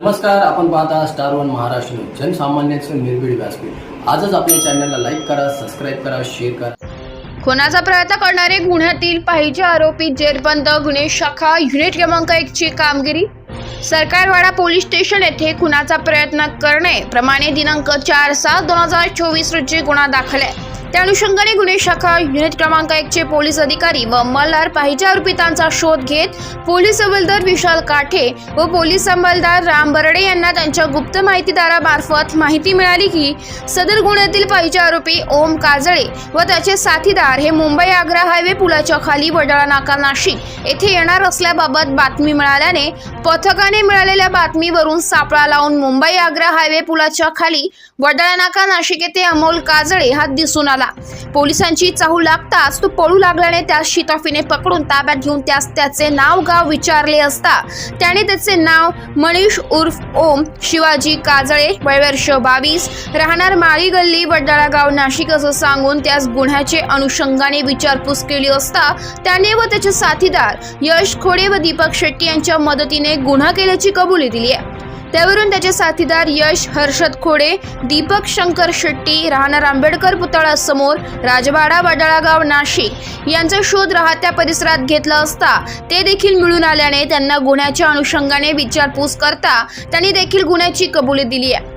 नमस्कार आपण पाहता स्टार वन महाराष्ट्र न्यूज जनसामान्यांचं निर्भीड व्यासपीठ. आजच आपल्या चॅनलला लाईक करा सबस्क्राईब करा शेअर करा. खुनाचा प्रयत्न करणारे गुन्ह्यातील पाहिजे आरोपी जेरबंद गुन्हे शाखा युनिट क्रमांक एक ची कामगिरी. सरकारवाडा पोलीस स्टेशन येथे खुनाचा प्रयत्न करणे. प्रमाणे दिनांक चार सात दोन हजार चोवीस रोजी गुन्हा दाखल आहे. त्या अनुषंगाने गुन्हे शाखा युनिट क्रमांक एकचे पोलीस अधिकारी व अंमलदार पाहिजे आरोपितांचा शोध घेत पोलीस अंमलदार विशाल काठे व पोलीस अंमलदार राम बरडे यांना त्यांच्या गुप्त माहितीदारामार्फत माहिती मिळाली की सदर गुन्ह्यातील पाहिजे आरोपी ओम काजळे व त्याचे साथीदार हे मुंबई आग्रा हायवे पुलाच्या खाली वडाळा नाका नाशिक येथे येणार असल्याबाबत बातमी मिळाल्याने पथकाने मिळालेल्या बातमीवरून सापळा लावून मुंबई आग्रा हायवे पुलाच्या खाली वडाळा नाका नाशिक येथे अमोल काजळे हा दिसून आला. पोलिसांची चाहू लागताच तो पळू लागल्याने त्यास शिताफीने पकडून ताब्यात घेऊन त्यास त्याचे नाव गाव विचारले असता. त्याने त्याचे नाव मनीष उर्फ ओम शिवाजी काजळे वयवर्ष बावीस राहणार माळी गल्ली वडाळा गाव नाशिक असं सांगून त्यास गुन्ह्याचे अनुषंगाने विचारपूस केली असता त्याने व त्याचे साथीदार यश खोडे व दीपक शेट्टी यांच्या मदतीने गुन्हा केल्याची कबुली दिली आहे. त्यावरून त्याचे साथीदार यश हर्षद खोडे दीपक शंकर शेट्टी राहणार आंबेडकर पुतळा समोर राजवाडा वडाळागाव नाशिक यांचा शोध राहत्या परिसरात घेतला असता ते देखील मिळून आल्याने त्यांना गुन्ह्याच्या अनुषंगाने विचारपूस करता त्यांनी देखील गुन्ह्याची कबुली दिली आहे.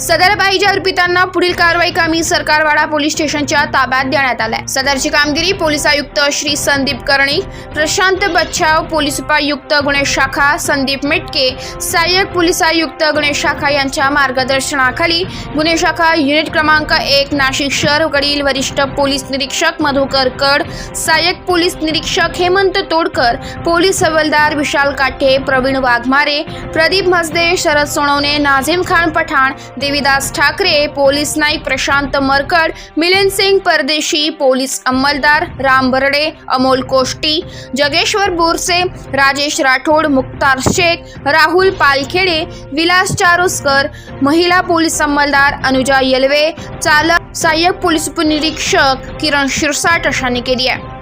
सदर बाईच्या अर्पितांना पुढील कारवाई कामी सरकारवाडा पोलीस स्टेशनच्या ताब्यात देण्यात आलाय. सदरची कामगिरी पोलीस आयुक्त श्री संदीप कर्णी प्रशांत बच्छाव पोलीस उपायुक्त गुन्हे शाखा संदीप मेटके सहाय्यक पोलीस आयुक्त गुन्हे शाखा यांच्या मार्गदर्शनाखाली गुन्हे शाखा युनिट क्रमांक एक नाशिक शहरकडील वरिष्ठ पोलीस निरीक्षक मधुकर कड सहाय्यक पोलीस निरीक्षक हेमंत तोडकर पोलीस हवालदार विशाल काठे प्रवीण वाघमारे प्रदीप मजदे शरद सोनवणे नाझीम खान पठाण देविदास ठाकरे पोलीस नाईक प्रशांत मरकड मिलिंद सिंग परदेशी पोलीस अंमलदार राम बर्डे अमोल कोष्टी जगेश्वर बोरसे राजेश राठोड मुक्तार शेख राहुल पालखेडे विलास चारोस्कर महिला पोलीस अंमलदार अनुजा येलवे चालक सहाय्यक पोलीस उपनिरीक्षक किरण शिरसाट अशांनी केली आहे.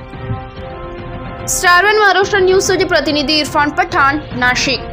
स्टार वन महाराष्ट्र न्यूजसाठी प्रतिनिधी इरफान पठाण नाशिक.